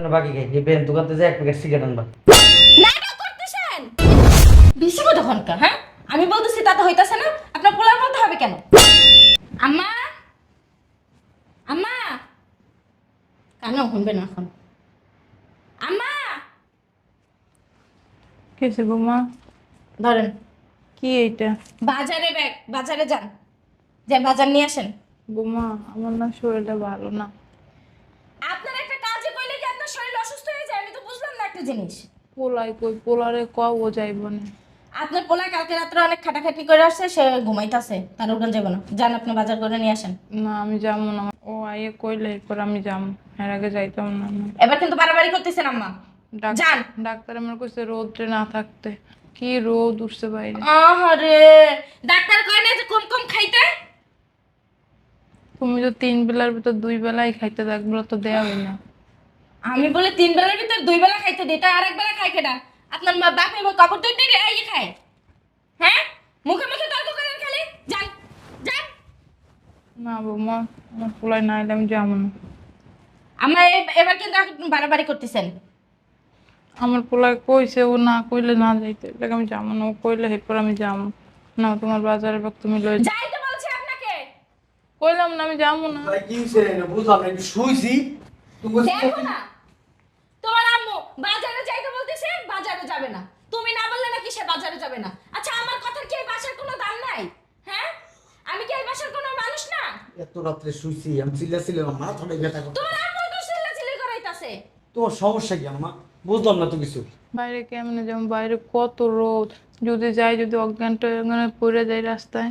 দোকানে বাকি খাই এই বেন দোকানতে যাই এক প্যাকেট সিগারেট আনবা। নাটক করতেছেন? বেশি কথা খনকা হ্যাঁ? আমি বলতেছি তাতে হইতাছে না আপনার পোলার বলতে হবে কেন? আম্মা? আম্মা? কেন শুনবে না এখন? আম্মা? কেসে বৌমা? ধরেন। কি এইটা? বাজারে ব্যাগ বাজারে যান। যে বাজার নিয়ে আসেন। বৌমা আমার না শরীরটা ভালো না। আপনার একটা কাজে কইলে কি আপনার শরীর অসুস্থ হয়ে যায় আমি তো বুঝলাম না একটা জিনিস। পোলাই কই পোলারে কও যাইব না। আপনার পোলা কালকে রাত্রে অনেক খাটাখাটি করে আসছে সে ঘুমাইতেছে তার ওখানে যাব না। যান আপনি বাজার করে নিয়ে আসেন। না আমি যাব না। ও আইয়ে কইলে এরপর আমি যাব এর আগে যাইতাম না এবার কিন্তু বাড়াবাড়ি করতেছেন আম্মা। যান। ডাক্তার আমার কইছে রোদে না থাকতে। কি রোদ উঠছে বাইরে। আহারে ডাক্তার কয় না যে কম কম খাইতে? তুমি তো তিন বেলার ভিতর দুই বেলাই খাইতে থাকব তো দেয়া হয় না। আমি বলে তিন বেলার ভিতর দুই বেলা খাইতে দিই তা আরেক বেলা খাই কেডা? আপনার মা বাপ এবং কাপড় ধুইতে দিয়ে এই খায়। হ্যাঁ? মুখে মুখে তর্ক করেন খালি। যান যান। না বৌমা আমার পোলাই না এলে আমি যাব না। আমরা এবার কিন্তু বাড়াবাড়ি করতেছেন। আমার পোলাই কইছে ও না কইলে না যাইতে এলাকা আমি যাব না। ও কইলে এরপর আমি যাব না। তোমার বাজারে বাগ তুমি লই। যাইতে বলছি আপনাকে। কইলাম না আমি যাব না। কি হইছে? বুঝলাম না একটু শুইছি। তুমি দেখো না। বাজারে যাইতে বলতেছে বাজারে যাবে না। তুমি না বললে নাকি সে বাজারে যাবে না। আচ্ছা আমার কথার কি এই বাসার কোনো দাম নাই? হ্যাঁ? আমি কি এই বাসার কোনো মানুষ না? এত রাত্রে শুইছি আমি চিল্লাছিলাম আমার মাথাটা ব্যথা করতো তোমার আম্মু তো চিল্লাচিল্লি করাইতাছে? তোমার সমস্যা কি আমা বুঝলাম না তো কিছু। বাইরে কেমনে যেমন বাইরে কত রোদ। যদি যাই যদি অজ্ঞান টজ্ঞানে পড়ে যাই রাস্তায়।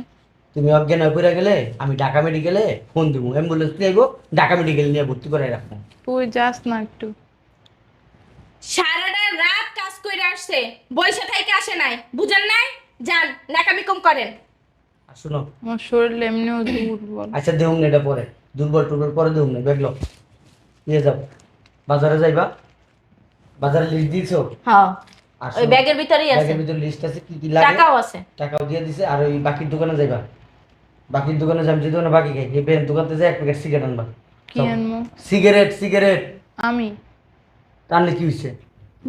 তুমি অজ্ঞান হয়ে পড়ে গেলে আমি ঢাকা মেডিকেলে ফোন দিব। অ্যাম্বুলেন্স নিয়ে ঢাকা মেডিকেল নিয়ে ভর্তি করে রাখব। তুই যাস না একটু। সারাটা রাত কাজ করে আসছে বৈশা থেকে আসে নাই। বুঝেন নাই? যান নাকামি কম করেন। আর শোনো। আমার শরীর এমনিও দুর্বল। আচ্ছা না এটা পরে। দুর্বল টুর্বল পরে দেহুম না দেখল নিয়ে যাও। বাজারে যাইবা? বাজারে লিস্ট দিয়েছ হ্যাঁ। আর ওই ব্যাগের ভিতরেই আছে। ব্যাগের ভিতরে লিস্ট আছে কি কি লাগে? টাকাও আছে। টাকাও দিয়ে দিছে আর ওই বাকির দোকানে যাইবা। বাকির দোকানে যাম যে দোকানে বাকি খাই এই বেন দোকানতে যাই এক প্যাকেট সিগারেট আনবা। কি আনব? সিগারেট সিগারেট আমি? টানলে কি হইছে?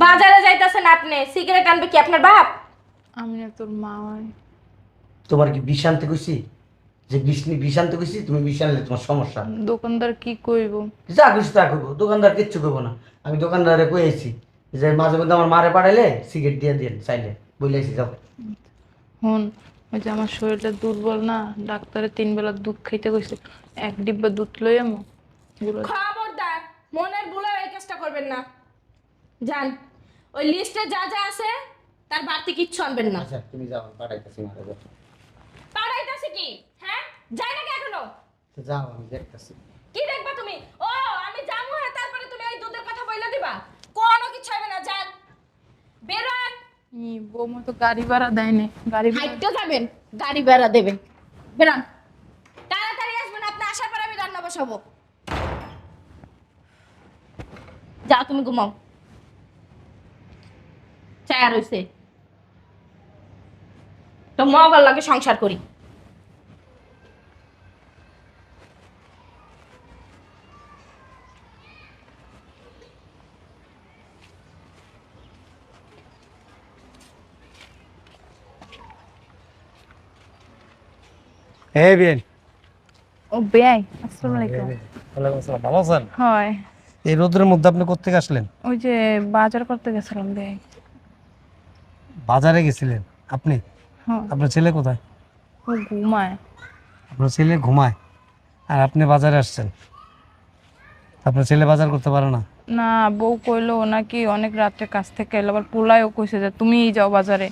বাজারে যাইতাছেন আপনি সিগারেট আনবে কি আপনার বাপ? আমি না তোর মা হয় তোমার কি বিষ আনতে কইছি? যে বিষ নি বিষ আনতে কইছি তুমি বিষ আনলে তোমার সমস্যা। দোকানদার কি কইব? যা খুশি তা করব দোকানদার কিচ্ছু করব না। আমি দোকানদারে কইছি যে মাঝে মধ্যে আমার মারে পাঠাইলে সিগারেট দিয়ে দিন চাইলে। বইলেছি যাও। হন ওই যে আমার শরীরটা দুর্বল না ডাক্তারে তিন বেলা দুধ খাইতে কইছে এক ডিব্বা দুধ লই আমো। গুলো খবরদার মনের ভুলে এই কাজটা করবেন না। যান। ওই লিস্টে যা যা আছে তার বাড়তি কিচ্ছু আনবেন না। আচ্ছা তুমি যাও পাঠাইতেছি মারে যাও। পাড়াইতাছে কি? হ্যাঁ? যাই নাকি এখনও? তো যাও আমি দেখতেছি। কি দেখবা তুমি? ও আমি যাব হ্যাঁ তারপরে তুমি ওই দুধের কথা বইলা দিবা। কোনো কিছু হবে না যান। বেরোন ই বৌমা তো গাড়ি ভাড়া দেয় না গাড়ি ভাড়া হাইটটা যাবেন গাড়ি ভাড়া দেবেন। বেরোন তাড়াতাড়ি আসবেন আপনি আসার পর আমি রান্না বসাবো। যা তুমি ঘুমাও। চায়া রইছে তো মগার লাগে সংসার করি। ও বেয়াই আসসালামু আলাইকুম। ওয়ালাইকুম আসসালাম ভালো আছেন? হয়। এই রোদের মধ্যে আপনি কোথেকে আসলেন? ওই যে বাজার করতে গেছিলাম বেয়াই। বাজারে গেছিলেন? আপনি? আপনার ছেলে কোথায়? ঘুমায়। আপনার ছেলে ঘুমায়? আর আপনি বাজারে আসছেন? আপনার ছেলে বাজার করতে পারে না? না বউ কইলো নাকি অনেক রাত্রে কাজ থেকে এলো। আবার পোলায়ও কইছে যে তুমি যাও বাজারে।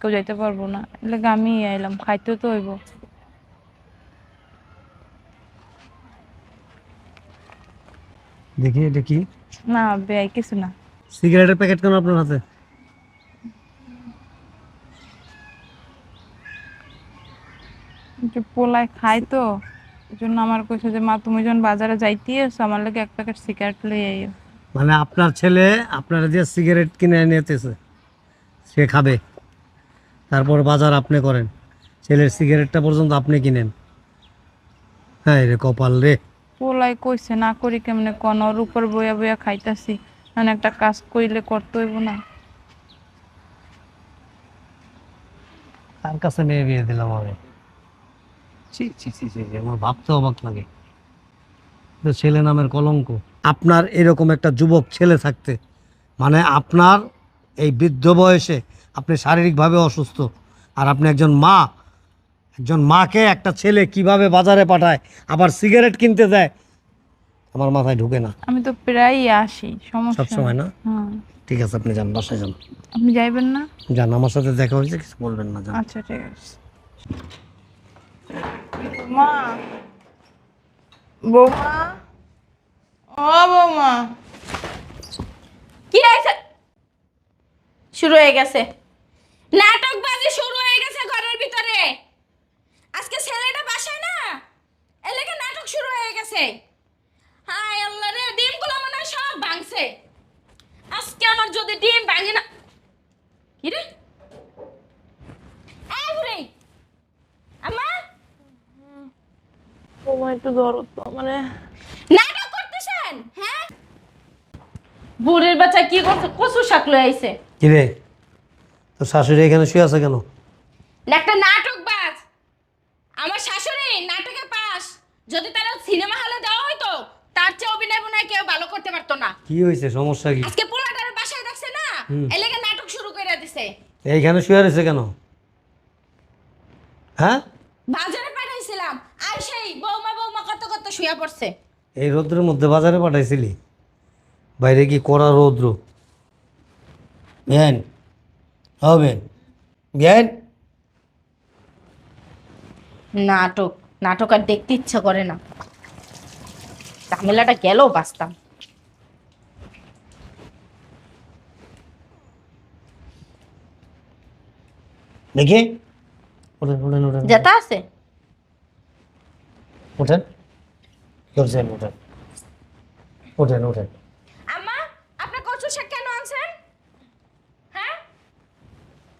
কেউ যাইতে পারব না। এলে আমি আইলাম। খাইতেও তো হইব। দেখি এটা কি? না বেয়াই কিছু না। সিগারেটের প্যাকেট কেন আপনার হাতে? যে পোলায় খাই তো এই জন্য আমার কইছে যে মা তুমি যখন বাজারে যাইতে এসো আমার লাগে এক প্যাকেট সিগারেট লই আইও। মানে আপনার ছেলে আপনার যে সিগারেট কিনে নিতেছে সে খাবে। তারপর বাজার আপনি করেন। ছেলের সিগারেটটা পর্যন্ত আপনি কিনেন। হ্যাঁ রে কপাল রে। পোলাই কইছে না করি কেমনে কোন? ওর উপর বইয়া বইয়া খাইতাছি। মানে একটা কাজ কইলে করতে হইব না। তার কাছে মেয়ে বিয়ে দিলাম আমি। ছি ছি ছি ছি আমার ভাবতে অবাক লাগে। তো ছেলে নামের কলঙ্ক। আপনার এরকম একটা যুবক ছেলে থাকতে মানে আপনার এই বৃদ্ধ বয়সে আপনি শারীরিকভাবে অসুস্থ আর আপনি একজন মা একজন মাকে একটা ছেলে কীভাবে বাজারে পাঠায় আবার সিগারেট কিনতে দেয় আমার মাথায় ঢুকে না। আমি তো প্রায়ই আসি সমস্যা সব সময় না? হ্যাঁ। ঠিক আছে আপনি যান বাসায় যান। আপনি যাইবেন না? যান আমার সাথে দেখা হয়েছে কিছু বলবেন না যান। আচ্ছা ঠিক আছে। মা। বৌমা। ও বৌমা। কি হয়েছে? শুরু হয়ে গেছে। নাটক বাজি শুরু হয়ে গেছে ঘরের ভিতরে। আজকে ছেলেটা বাসায় না? এলাকা নাটক শুরু হয়ে গেছে। হায় আল্লাহ রে ডিমগুলো মনে হয় সব ভাঙছে। আজকে আমার যদি ডিম ভাঙে না কি রে এই বুড়ি আমা বৌমা একটু তো মানে নাটক করতেছেন? হ্যাঁ? বুড়ির বাচ্চা কি করছে? কচু শাক লয়ে আইছে। কিরে তো শাশুড়ি এখানে শুয়ে আছে কেন? একটা নাটক বাজ। আমার শাশুড়ি নাটকে পাস। যদি তারা সিনেমা হলে দেওয়া হয়তো তার চেয়ে অভিনয় মনে কেউ ভালো করতে পারতো না। কি হয়েছে সমস্যা কি? আজকে পোলাটার বাসায় দেখছে না। এলাকা নাটক শুরু করে দিছে। এইখানে শুয়ে রয়েছে কেন? হ্যাঁ? বাজারে পাঠাইছিলাম। আর সেই কত শুয়ে পড়ছে। এই রৌদ্রের মধ্যে বাজারে পাঠাইছিলি? বাইরে কি কড়া রৌদ্র? জ্ঞান হবে জ্ঞান। নাটক নাটক আর দেখতে ইচ্ছা করে না। ঝামেলাটা গেল বাঁচতাম। দেখি। ওঠেন ওঠেন ওঠেন। যেটা আছে? ওঠেন। ধরছেন ওঠেন ওঠেন ওঠেন। আম্মা আপনার কচু শাক কেন আনছেন? হ্যাঁ?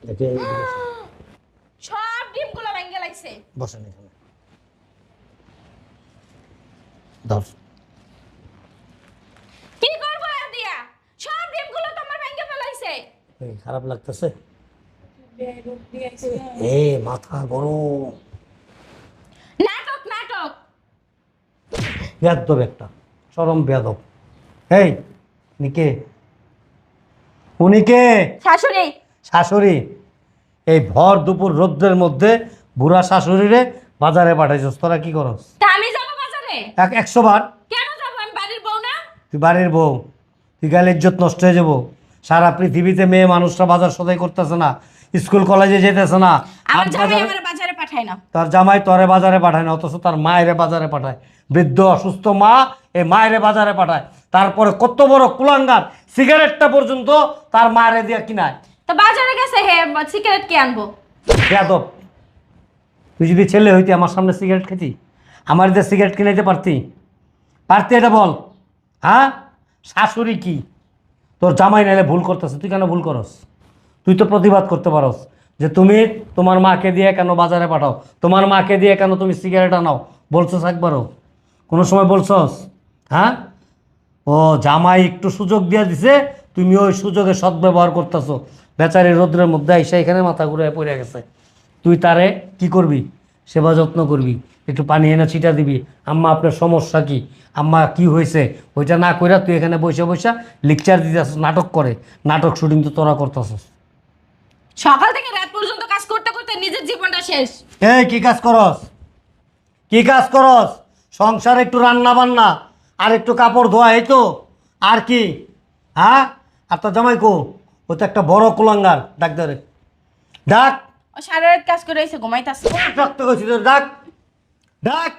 দেখি সব ডিমগুলো ভেঙে লাগছে। বসেন এখানে। ধর। কি করব আর দিয়া? সব ডিমগুলো তো ভেঙে ফেলাইছে। খারাপ লাগতেছে? এ মাথা গরম নাটক নাটক বেদব একটা চরম বেদব এই নিকে উনিকে শাশুড়ি। শাশুড়ি। এই ভর দুপুর রোদ্রের মধ্যে বুড়া শাশুড়িরে বাজারে পাঠাইছস তোরা কি করস? তা আমি যাব বাজারে? এক একশো বার। কেন যাব? আমি বাড়ির বউ না? তুই বাড়ির বউ। তুই গেলে ইজ্জত নষ্ট হয়ে যাব। সারা পৃথিবীতে মেয়ে মানুষরা বাজার সদাই করতেছে না স্কুল কলেজে যেতেছে না। আমার জামাই আমার বাজারে পাঠায় না। তার জামাই তরে বাজারে পাঠায় না অথচ তার মায়েরে বাজারে পাঠায়। বৃদ্ধ অসুস্থ মা এই মায়েরে বাজারে পাঠায়। তারপরে কত বড় কুলাঙ্গার সিগারেটটা পর্যন্ত তার মায়েরে দিয়ে কিনায়। তো বাজারে গেছে হে সিগারেট কে আনব? যাদব তুই যদি ছেলে হইতি আমার সামনে সিগারেট খেতি আমার যে সিগারেট কিনাইতে পারতি পারতি এটা বল হ্যাঁ? শাশুড়ি কি? তোর জামাই নাইলে ভুল করতেছে তুই কেন ভুল করস? তুই তো প্রতিবাদ করতে পারস যে তুমি তোমার মাকে দিয়ে কেন বাজারে পাঠাও তোমার মাকে দিয়ে কেন তুমি সিগারেট আনাও বলছস একবারও। কোনো সময় বলছস? হ্যাঁ? ও জামাই একটু সুযোগ দিয়ে দিছে তুমি ওই সুযোগে সদ্ব্যবহার করতেছো। বেচারি রোদ্রের মধ্যে আইসা এখানে মাথা ঘুরে পড়ে গেছে। তুই তারে কি করবি? সেবা যত্ন করবি। একটু পানি এনে ছিটা দিবি। আম্মা আপনার সমস্যা কি? আম্মা কি হয়েছে? ওইটা না কইরা তুই এখানে বসে বসে লেকচার দিতেছ নাটক করে। নাটক শুটিং তো তোরা করতেছস। সকাল থেকে রাত পর্যন্ত কাজ করতে করতে নিজের জীবনটা শেষ। এই কি কাজ করস? কি কাজ করস? সংসার একটু রান্না বান্না আর একটু কাপড় ধোয়া এই তো। আর কি? হ্যাঁ? আর তো জামাই কো ও তো একটা বড় কুলাঙ্গার। ডাক ধরে ডাক। ও সারা রাত কাজ করে এসে ঘুমাইতাছে। রক্ত করছি তোর ডাক। ডাক।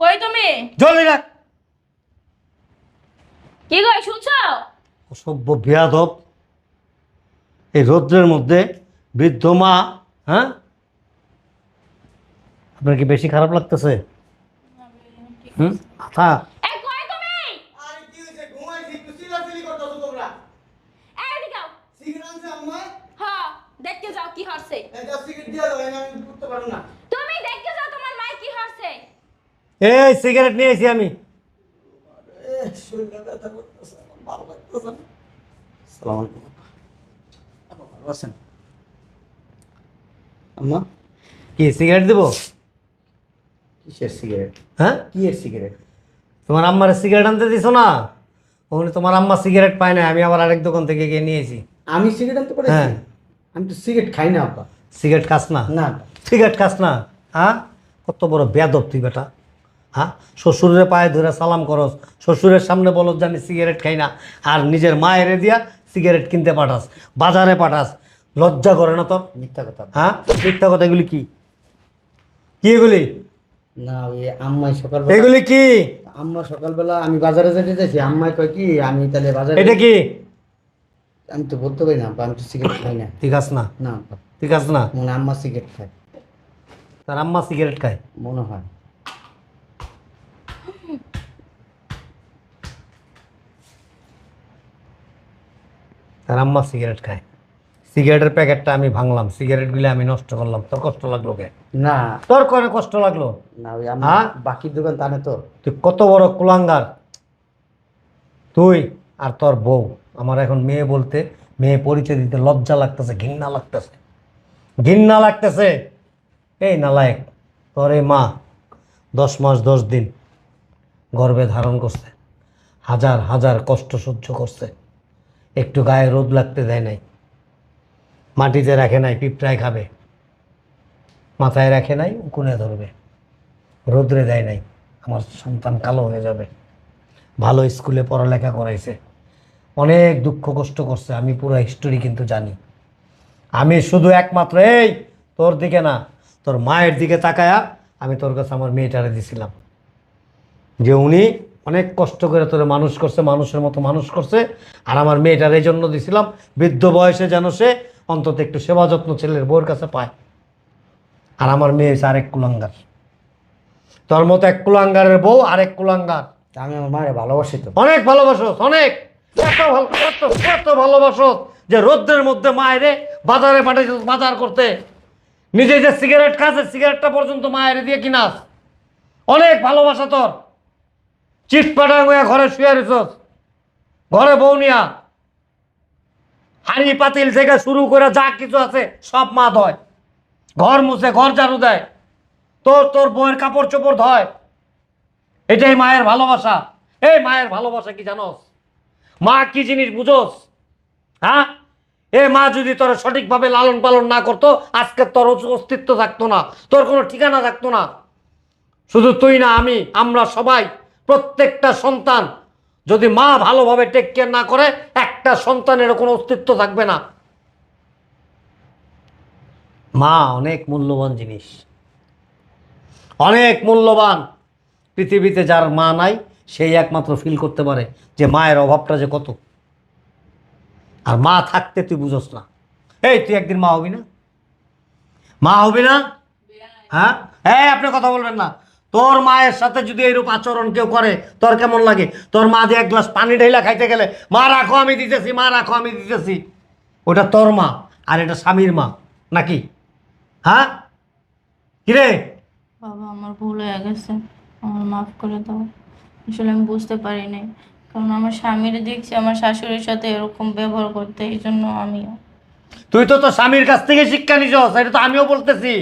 কই তুমি? জলদি ডাক। কি গো শুনছো? অসভ্য বেয়াদব। এই রৌদ্রের মধ্যে বৃদ্ধ মা হ্যাঁ? আপনার কি বেশি খারাপ লাগতেছে? হুম? মাথা এই কই তুমি? আর কি হইছে ঘুমাইছি একটু চিল্লাচিল্লি করতেছো তোমরা। এই এদিকে আও। সিগারেট আনছে হ্যাঁ দেখতে যাও কি হচ্ছে আমি আমি তুমি দেখতে যাও তোমার মায়ের কি হচ্ছে এই সিগারেট নিয়েছি আমি। শরীরটা ব্যথা করতেছে আমার ভালো লাগতেছে না। সালাম আলাইকুম। আপা ভালো আছেন? আম্মা? কি সিগারেট দেবো? কিসের সিগারেট হ্যাঁ? কি এর সিগারেট তোমার আম্মার সিগারেট আনতে দিছো না? ওখানে তোমার আম্মা সিগারেট পায় না আমি আবার আরেক দোকান থেকে গিয়ে নিয়েছি। আমি সিগারেট আনতে পারি হ্যাঁ। আমি তো সিগারেট খাই না আপা। সিগারেট খাস না? না। সিগারেট খাস না? হ্যাঁ? কত বড় বেদব তুই বেটা। হ্যাঁ? শ্বশুরের পায়ে ধরে সালাম করস শ্বশুরের সামনে বলো যে আমি সিগারেট খাই না আর নিজের মায়ের দিয়া সিগারেট কিনতে পাঠাস বাজারে পাঠাস। লজ্জা করে না তোর? মিথ্যা কথা। হ্যাঁ? মিথ্যা কথা এগুলি কি? কি এগুলি? না ওই আম্মাই সকালবেলা এগুলি কি? আম্মা সকালবেলা আমি বাজারে যেতে আম্মাই কয় কি আমি তাহলে বাজারে এটা কি? আমি তো বলতে পারি না আমি তো সিগারেট খাই না। ঠিক আছে না? না। আপা, ঠিক আছে না? মনে আম্মা সিগারেট খায়। তার আম্মা সিগারেট খায়? মনে হয়। তার আম্মা সিগারেট খায়। সিগারেটের প্যাকেটটা আমি ভাঙলাম সিগারেট সিগারেটগুলি আমি নষ্ট করলাম তোর কষ্ট লাগল কে? না। তোর করে কষ্ট লাগল? না ওই হ্যাঁ? বাকির দোকান টানে তো তুই কত বড় কুলাঙ্গার? তুই আর তোর বউ। আমার এখন মেয়ে বলতে মেয়ে পরিচয় দিতে লজ্জা লাগতেছে ঘৃণা লাগতেছে। ঘৃণা লাগতেছে। এই নালায়ক তোর এই মা দশ মাস দশ দিন গর্ভে ধারণ করছে। হাজার হাজার কষ্ট সহ্য করছে। একটু গায়ে রোদ লাগতে দেয় নাই। মাটিতে রাখে নাই, পিঁপড়ায় খাবে। মাথায় রাখে নাই, উকুনে ধরবে। রোদ্রে দেয় নাই, আমার সন্তান কালো হয়ে যাবে। ভালো স্কুলে পড়ালেখা করাইছে। অনেক দুঃখ কষ্ট করছে, আমি পুরো হিস্টোরি কিন্তু জানি। আমি শুধু একমাত্র, এই, তোর দিকে না, তোর মায়ের দিকে তাকায়া আমি তোর কাছে আমার মেয়েটারে দিছিলাম। যে উনি অনেক কষ্ট করে তোরে মানুষ করছে, মানুষের মতো মানুষ করছে, আর আমার মেয়েটার এই জন্য দিছিলাম, বৃদ্ধ বয়সে যেন সে অন্তত একটু সেবা যত্ন ছেলের বউর কাছে পায়। আর আমার মেয়ে হচ্ছে আরেক কুলাঙ্গার। তোর মতো এক কুলাঙ্গারের বউ আরেক কুলাঙ্গার। তা আমি আমার মায়ের ভালোবাসি তো। অনেক ভালোবাসো অনেক। এত ভালো এত এত ভালোবাসো যে রোদ্রের মধ্যে মায়েরে বাজারে পাঠিয়েছ বাজার করতে। নিজে যে সিগারেট খাচ্ছে সিগারেটটা পর্যন্ত মায়ের দিয়ে কিনাস অনেক ভালোবাসা তোর। চিট হয়ে ঘরে শুয়ে রেছস ঘরে বউ নিয়া। হাড়ি পাতিল থেকে শুরু করে যা কিছু আছে সব মা ধয় ঘর মুছে, ঘর ঝাড়ু দেয়। তোর তোর বউয়ের কাপড় চোপড় ধয়। এটাই মায়ের ভালোবাসা। এই মায়ের ভালোবাসা কি জানোস? মা কি জিনিস বুঝোস? হ্যাঁ? এ মা যদি তোর সঠিকভাবে লালন পালন না করতো, আজকে তোর অস্তিত্ব থাকতো না, তোর কোনো ঠিকানা থাকতো না। শুধু তুই না, আমি, আমরা সবাই, প্রত্যেকটা সন্তান যদি মা ভালোভাবে টেক কেয়ার না করে, একটা সন্তানের কোনো অস্তিত্ব থাকবে না। মা অনেক মূল্যবান জিনিস। অনেক মূল্যবান। পৃথিবীতে যার মা নাই, সেই একমাত্র ফিল করতে পারে যে মায়ের অভাবটা যে কত। আর মা থাকতে তুই বুঝোস না। এই, তুই একদিন মা হবি না? মা হবি না? হ্যাঁ? হ্যাঁ আপনি কথা বলবেন না। তোর মায়ের সাথে যদি এইরূপ আচরণ কেউ করে তোর কেমন লাগে? তোর মা দিয়ে এক গ্লাস পানি ঢেলা খাইতে গেলে মা রাখো আমি দিতেছি মা রাখো আমি দিতেছি। ওটা তোর মা আর এটা স্বামীর মা নাকি? হ্যাঁ? কিরে? বাবা আমার ভুল হয়ে গেছে। আমার মাফ করে দাও। আসলে আমি বুঝতে পারি নাই কারণ আমার স্বামীর দেখছি আমার শাশুড়ির সাথে এরকম ব্যবহার করতে এই জন্য আমিও। তুই তো তোর স্বামীর কাছ থেকে শিক্ষা নিছস এটা তো আমিও বলতেছি।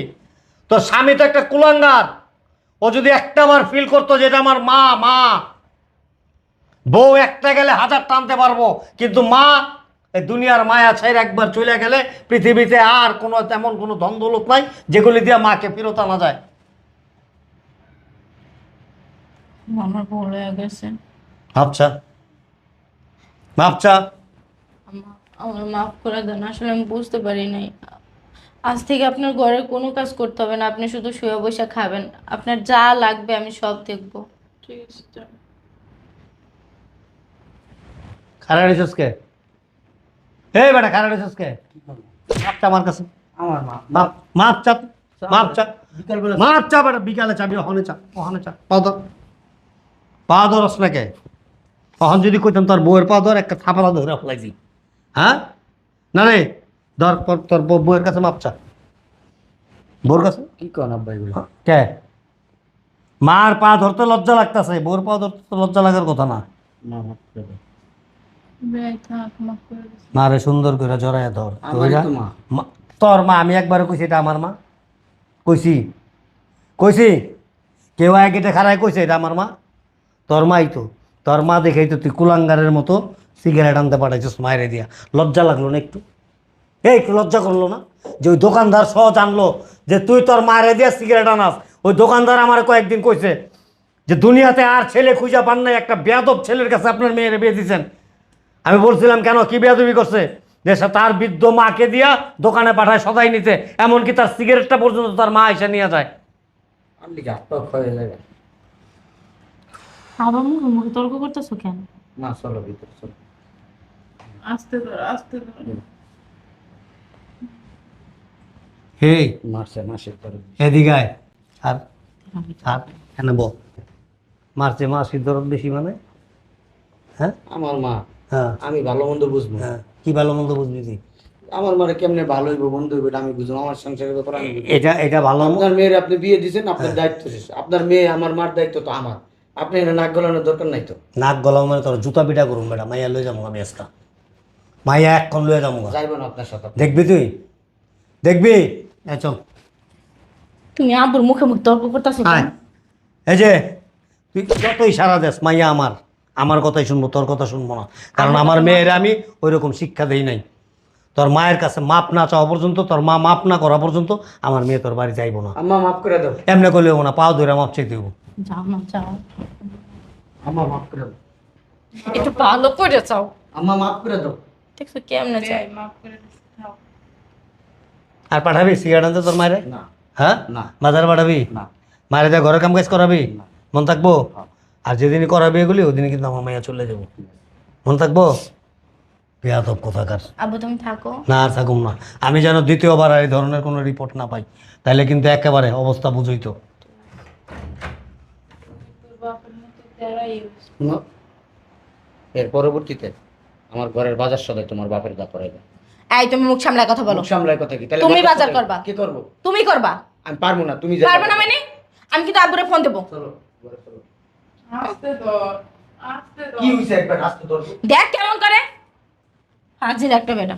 তোর স্বামী তো একটা কুলাঙ্গার। ও যদি একটা বার ফিল করতো যে এটা আমার মা মা। বউ একটা গেলে হাজার টানতে পারব। কিন্তু মা এই দুনিয়ার মায়া ছাইর একবার চলে গেলে পৃথিবীতে আর কোনো তেমন কোনো ধন্দলত নাই যেগুলি দিয়ে মাকে ফেরত আনা যায়। আমার ভুল হয়ে গেছে। ভাবছা ভাবছা আমা- আমার মাফ করে দেন আসলে আমি বুঝতে পারি নাই। আজ থেকে আপনার ঘরে কোনো কাজ করতে হবে না আপনি শুধু শুয়ে বসে খাবেন। আপনার যা লাগবে আমি সব দেখব। ঠিক আছে খারা রেছিস কে? এই বেটা খারা রেছিস কে? মাপটা আমার কাছে। আমার মা মাপ মাপ চাপ মাপ চাপ। বিকালবেলা মাপ চা বেটা বিকালে চাবি ওখানে চা ওখানে চা পা ধর। পা ধরস না তখন যদি কইতাম তোর বউয়ের পা ধর একটা থাপড়া ধরে ফেলাইছি হ্যাঁ? না রে ধর তোর তোর বউ- বউয়ের কাছে মাপ চা। বউর কাছে? কি কন আব্বা এগুলো? কে? মার পা ধরতে লজ্জা লাগতেছে বউর পা ধরতে লজ্জা লাগার কথা না। মা রে সুন্দর করে জড়াইয়া ধর। তোর মা আমি একবারে কইছি এটা আমার মা। কইছি। কইছি? কেউ এক গেটে খারায় কইছে এটা আমার মা। তোর মাই তো। তোর মা দেখেই তো তুই কুলাঙ্গারের মতো সিগারেট আনতে পাঠাইছিস মায়েরে দিয়া। লজ্জা লাগল না একটু? এই একটু লজ্জা করল না? যে ওই দোকানদার সহ জানলো যে তুই তোর মায়েরে দিয়া সিগারেট আনাস। ওই দোকানদার আমার কয়েকদিন কইছে যে দুনিয়াতে আর ছেলে খুঁজা পান নাই একটা বেয়াদব ছেলের কাছে আপনার মেয়েরে বিয়ে দিয়েছেন আমি বলছিলাম কেন? কি বেয়াদবি করছে? যে সে তার বৃদ্ধ মাকে দিয়া দোকানে পাঠায় সদাই নিতে এমনকি তার সিগারেটটা পর্যন্ত তার মা এসে নিয়ে যায়। আবার মুখে মুখে তর্ক করতেছো কেন? মা চলো ভিতরে চলো। আস্তে ধর আস্তে ধর হে মারছে মাসে করে এদিকে আয়। আর আর এনে বল। মারছে মাসির দরদ বেশি মানে? হ্যাঁ? আমার মা। হ্যাঁ। আমি ভালো মন্দ বুঝব। হ্যাঁ। কি ভালো মন্দ বুঝবি তুই? আমার মারে কেমনে ভালো হইব বন্ধু হইব আমি বুঝব আমার সংসারের ব্যাপারে আমি এটা এটা ভালো আপনার মেয়ের আপনি বিয়ে দিয়েছেন আপনার দায়িত্ব শেষ। আপনার মেয়ে আমার মার দায়িত্ব তো আমার। আপনি এখানে নাক গলানোর দরকার নাই তো। নাক গলাও মানে তোর জুতা পিটা করুন বেটা মাইয়া লয়ে যাব আমি আজকা। মাইয়া এক্ষণ লয়ে যাব যাইব না আপনার সাথে। দেখবি তুই? দেখবি? চল। তুমি আব্বুর মুখে মুখে তর্ক করতেছো আয়। এই যে তুই যতই সারা দেশ মাইয়া আমার। আমার কথাই শুনব তোর কথা শুনব না। কারণ আমার মেয়ের আমি ওই রকম শিক্ষা দেই নাই। তোর মায়ের কাছে মাপ না চাওয়া পর্যন্ত তোর মা মাপ না করা পর্যন্ত আমার মেয়ে তোর বাড়ি যাইবো না। আম্মা মাফ করে দাও। এমনি করলে হব না পাও ধরে মাপ চাইতে হব যাও না যাও। আম্মা মাফ করে দাও। একটু ভালো করে চাও। আম্মা মাফ করে দাও। দেখছ কেমনে চাই মাফ করে আর পাঠাবি সিগারেট আনতে তোর মায়ের? না। হ্যাঁ? না। বাজার পাঠাবি? না। মায়ের যা ঘরের কাম কাজ করাবি? না। মন থাকব? হ্যাঁ। আর যেদিন করাবি এগুলি ওদিনই কিন্তু আমার মাইয়া চলে যাব। মন থাকব? বেয়াদব কোথাকার। আব্বু তুমি থাকো। না আর থাকুম না। আমি যেন দ্বিতীয়বার এই ধরনের কোনো রিপোর্ট না পাই তাহলে কিন্তু একেবারে অবস্থা বুঝই তো এর পরবর্তীতে আমার ঘরের বাজার সদাই তোমার বাপের দা করাইবে এই তুমি মুখ সামলায় কথা বলো। সামলায় কথা কি? তাহলে তুমি বাজার করবা। কি করব? তুমি করবা। আমি পারব না তুমি যা পারব না মানে? আমি কিন্তু আব্বুরে ফোন দেবো। চলো ঘরে চলো। আস্তে ধর। কি হইছে একবার আসতে ধর। দেখ কেমন করে। হাজির একটা বেটা।